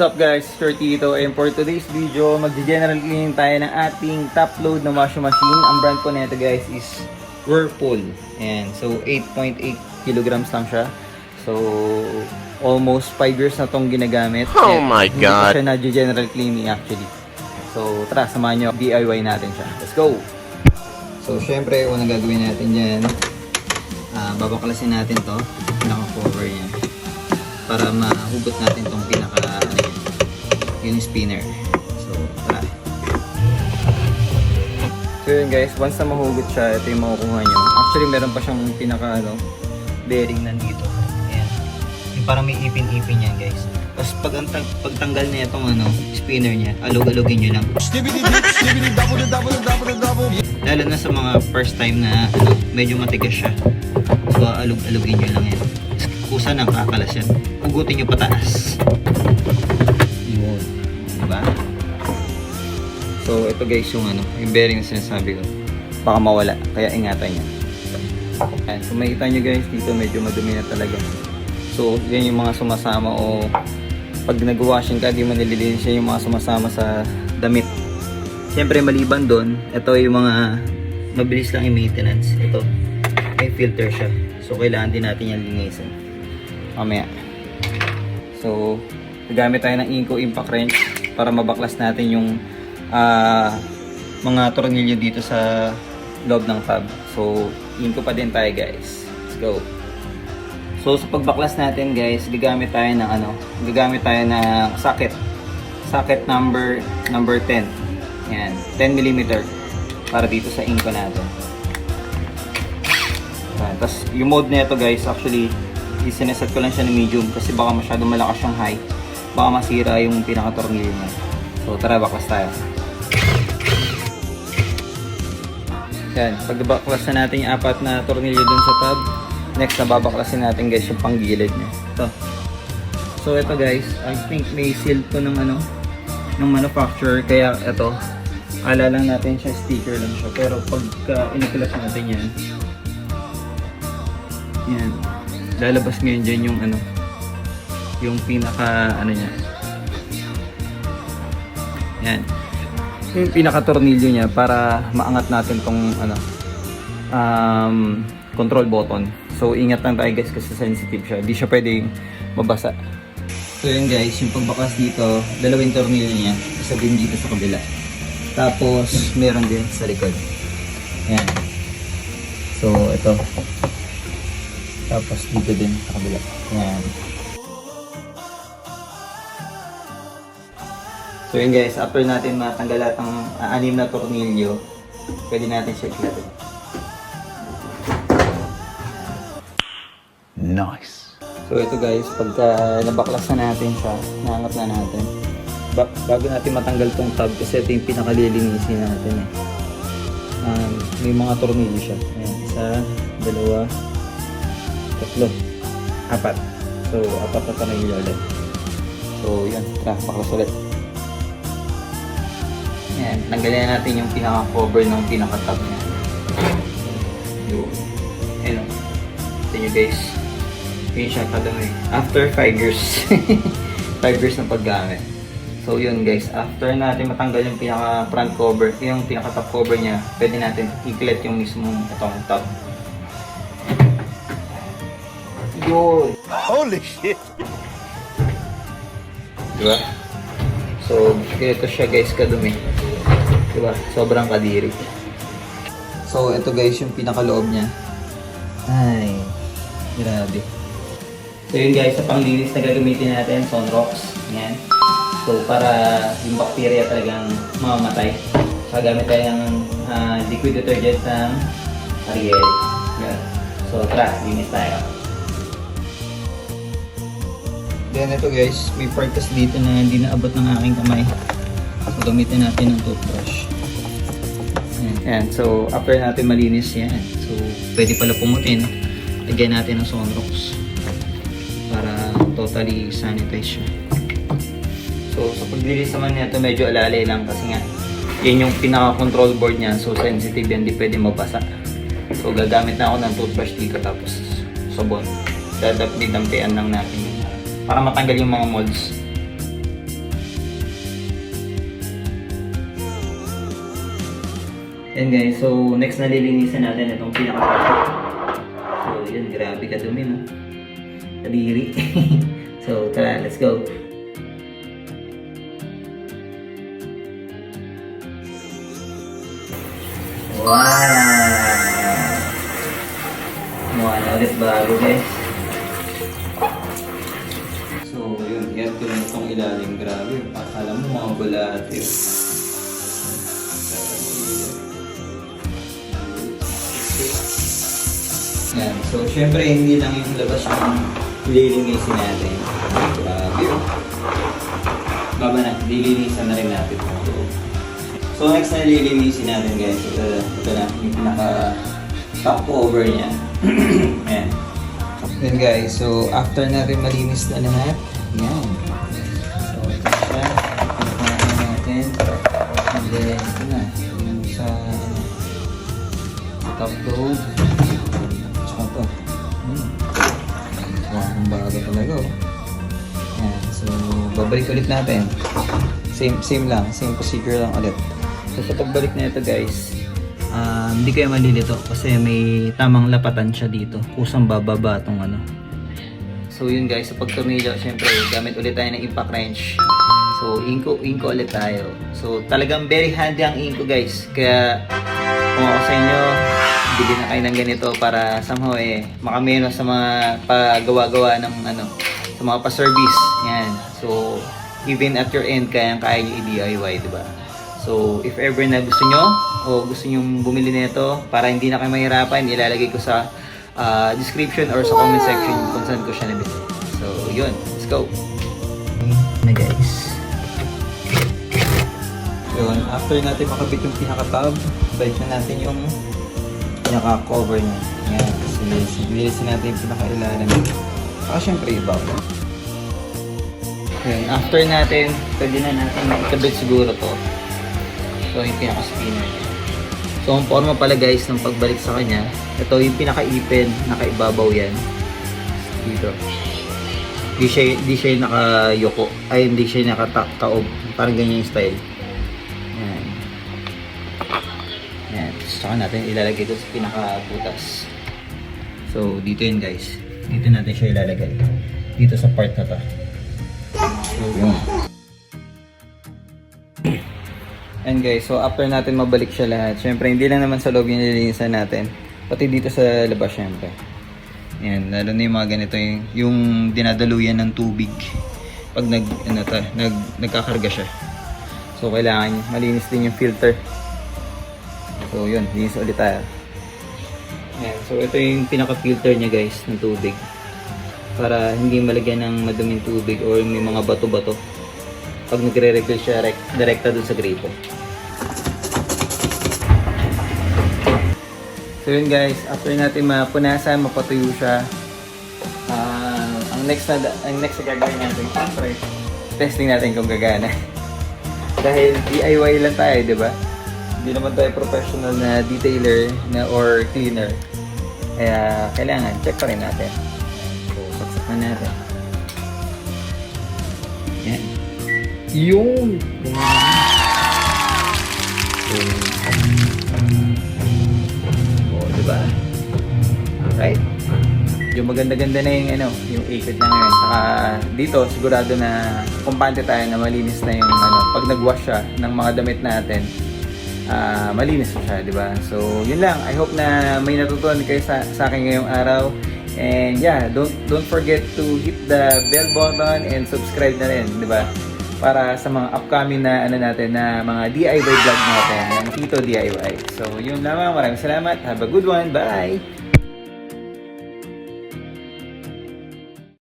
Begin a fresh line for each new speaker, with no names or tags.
What's up guys, Sir Tito and for today's video, mag-general cleaning tayo ng ating top load na washing machine. Ang brand po nito guys is Whirlpool. Ayan, so 8.8 kilograms lang siya. So, almost 5 years na tong ginagamit.
Oh my
Hindi
God.
siya na-general cleaning actually. So, tara, samahan nyo, DIY natin siya. Let's go! So, syempre, unang gagawin natin dyan, ah, babaklasin natin to, pinaka-cover niya para mahugot natin tong pinaka yun, yung spinner. So, tara. So yun guys, once na mahugot siya, ito yung makukuha nyo. Actually, meron pa siyang pinaka ano, bearing nandito. Ayan. Yung parang may ipin-ipin yan guys. Tapos pag ang pagtanggal na itong ano, spinner niya, alog-alogin nyo lang. Lalo na sa mga first time na ano, medyo matigas siya. So, alog-alogin nyo lang yan. Kusa ng kakalas yan. Hugutin nyo pataas. Diba? So, ito guys yung ano, yung bearing na sinasabi ko. Baka mawala, kaya ingatan nyo. Ayan, so makikita nyo guys, dito medyo madumi na talaga. So, yan yung mga sumasama o pag nag-washing ka, di mo nililinis yung mga sumasama sa damit. Siyempre, maliban doon, ito yung mga mabilis lang i-maintenance. Ito, may filter siya. So, kailangan din natin yan linisin. Mamaya. So, gagamit tayo ng Inco Impact Wrench para mabaklas natin yung ah, mga tornilyo dito sa loob ng tab. So, Inco pa din tayo guys. Let's go. So, sa pagbaklas natin guys, gagamit tayo ng ano, gagamit tayo ng socket. Socket number number 10. Yan, 10 mm para dito sa Inco natin. Yan. Tapos, yung mode na ito guys, actually, isineset ko lang siya ng medium kasi baka masyado malakas yung high. Baka masira yung pinaka-tornilyo niya. So, tara, baklas tayo. Yan, pagbabaklas na natin yung apat na tornilyo dun sa tab, next na babaklasin natin guys yung panggilid niya. Ito. So, ito guys, I think may seal to ng ano, ng manufacturer, kaya ito, ala lang natin siya, sticker lang siya. Pero pagka iniklas natin yan, yan. Lalabas ngayon dyan yung ano, yung pinaka ano niya. Yan. Yung pinaka tornilyo niya para maangat natin tong ano um, control button. So ingat lang tayo guys kasi sensitive siya. Hindi siya pwedeng mabasa. So yun guys, yung pagbakas dito, dalawang tornilyo niya. Isa din dito sa kabila. Tapos meron din sa likod. Yan. So ito. Tapos dito din sa kabila. Yan. So yun guys, after natin matanggal lahat ng ah, anim na tornilyo, pwede natin siya iklatin.
Nice.
So ito guys, pagka nabaklas na natin siya, naangat na natin. Ba- bago natin matanggal tong tab, kasi ito yung pinakalilinisin natin eh. Um, may mga tornilyo siya. Ayan, isa, dalawa, tatlo, apat. So, apat na tornilyo ulit. So, yan. Tara, baklas ulit. Ayan, tanggalin na natin yung pinaka-cover ng pinaka-tab niya. Yun. Ayun o. Ito nyo guys. Yun siya kadami. After 5 years. 5 years na paggamit. So yun guys, after natin matanggal yung pinaka front cover, yung pinaka top cover niya, pwede natin i-clip yung mismong itong top. Yun!
Holy shit.
Diba? So, ito siya guys kadumi. Diba? Sobrang kadiri. So, ito guys yung pinakaloob niya. Ay, grabe. So yun guys, sa panglinis na gagamitin natin, Sunrox. Yan. So, para yung bacteria talagang mamamatay. So, gamit tayo ng ah, liquid detergent ng Ariel. Yan. So, tara, linis tayo. Then ito guys, may part kasi dito na hindi naabot ng aking kamay. Gamitin natin ng toothbrush. Ayan. So after natin malinis yan, so pwede pala pumutin. Lagyan natin ng Sunrox para totally sanitize siya. So sa paglinis naman nito medyo alalay lang kasi nga yan yung pinaka-control board niya. So sensitive yan, hindi pwede mabasa. So gagamit na ako ng toothbrush dito tapos sabon. Dadampi-dampian lang natin yun para matanggal yung mga molds. Yan guys, so next na lilinisan natin itong pinaka So yun, grabe kadumi no. Kadiri. so tara, let's go. Wow! Mukha na ulit bago guys. So yun, yan ko lang itong ilalim. Grabe, akala mo mga bulate. Yan. So, syempre, hindi lang yung labas yung lilinisin natin. Grabe yun. Baba na, lilinisan na rin natin. So, next na lilinisin natin guys. Ito, ito na, yung pinaka top cover niya. Ayan. Then guys, so after natin malinis na lahat, yan. So, ito siya. Pagkakaan natin. And then, ito na. Yung sa top load. Bago talaga oh. Yan. So, babalik ulit natin. Same, same lang. Same procedure lang ulit. So, sa pagbalik na ito guys, ah, hindi kayo malilito kasi may tamang lapatan siya dito. Kusang bababa itong ano. So yun guys, sa pagtumilo, syempre gamit ulit tayo ng impact wrench. So inko, inko ulit tayo. So talagang very handy ang inko guys. Kaya kung ako sa inyo, bili na kayo ng ganito para somehow eh makameno sa mga pagawa-gawa ng ano, sa mga pa-service. Yan. So even at your end, kayang-kaya nyo i-DIY, di ba? So, if ever na gusto nyo o gusto nyo bumili nito para hindi na kayo mahirapan, ilalagay ko sa ah, description or sa comment section kung saan ko siya nabili. So, yun. Let's go. Na guys. Yun. After natin makabit yung pinaka-tab, balik na natin yung pinaka-cover niya. Yan. Kasi nilisin natin yung pinaka-ilalim. Saka syempre ibabaw. Yun. After natin, pwede na natin maikabit siguro to. So, yung pinaka-spinner niya. So, ang forma pala guys ng pagbalik sa kanya, ito yung pinaka-ipin, nakaibabaw yan. Dito. Di siya, di siya nakayoko. Ay, hindi siya nakataob. Parang ganyan yung style. Yan. Saka natin ilalagay ito sa pinaka-butas. So, dito yun guys. Dito natin siya ilalagay. Dito sa part na to. So, yun. And guys, so after natin mabalik siya lahat, syempre hindi lang naman sa loob yung nilinisan natin, pati dito sa labas syempre. Yan, lalo na yung mga ganito yung, yung dinadaluyan ng tubig pag nag, ano to, nag, nagkakarga siya. So kailangan malinis din yung filter. So yun, linis ulit tayo. Yan, so ito yung pinaka-filter niya guys ng tubig. Para hindi malagyan ng maduming tubig or may mga bato-bato pag nagre-refill siya rek- direkta dun sa gripo. So yun guys, after natin mapunasan, mapatuyo siya, ah, ang next na ang next na gagawin natin, syempre, testing natin kung gagana. Dahil DIY lang tayo, di ba? Hindi naman tayo professional na detailer na or cleaner. Kaya kailangan, check pa rin natin. So, saksak na natin. Yan. Yung. Oh, di ba? Right. Yung maganda-ganda na yung ano, yung ikot na ngayon. Saka dito sigurado na kumpante tayo na malinis na yung ano, pag nag-wash siya ng mga damit natin. Ah malinis na siya, di ba? So, yun lang. I hope na may natutunan kayo sa, sa akin ngayong araw. And yeah, don't don't forget to hit the bell button and subscribe na rin, di ba? Para sa mga upcoming na ano natin na mga DIY vlog natin ng Tito DIY. So, yun lamang. Maraming salamat. Have a good one. Bye!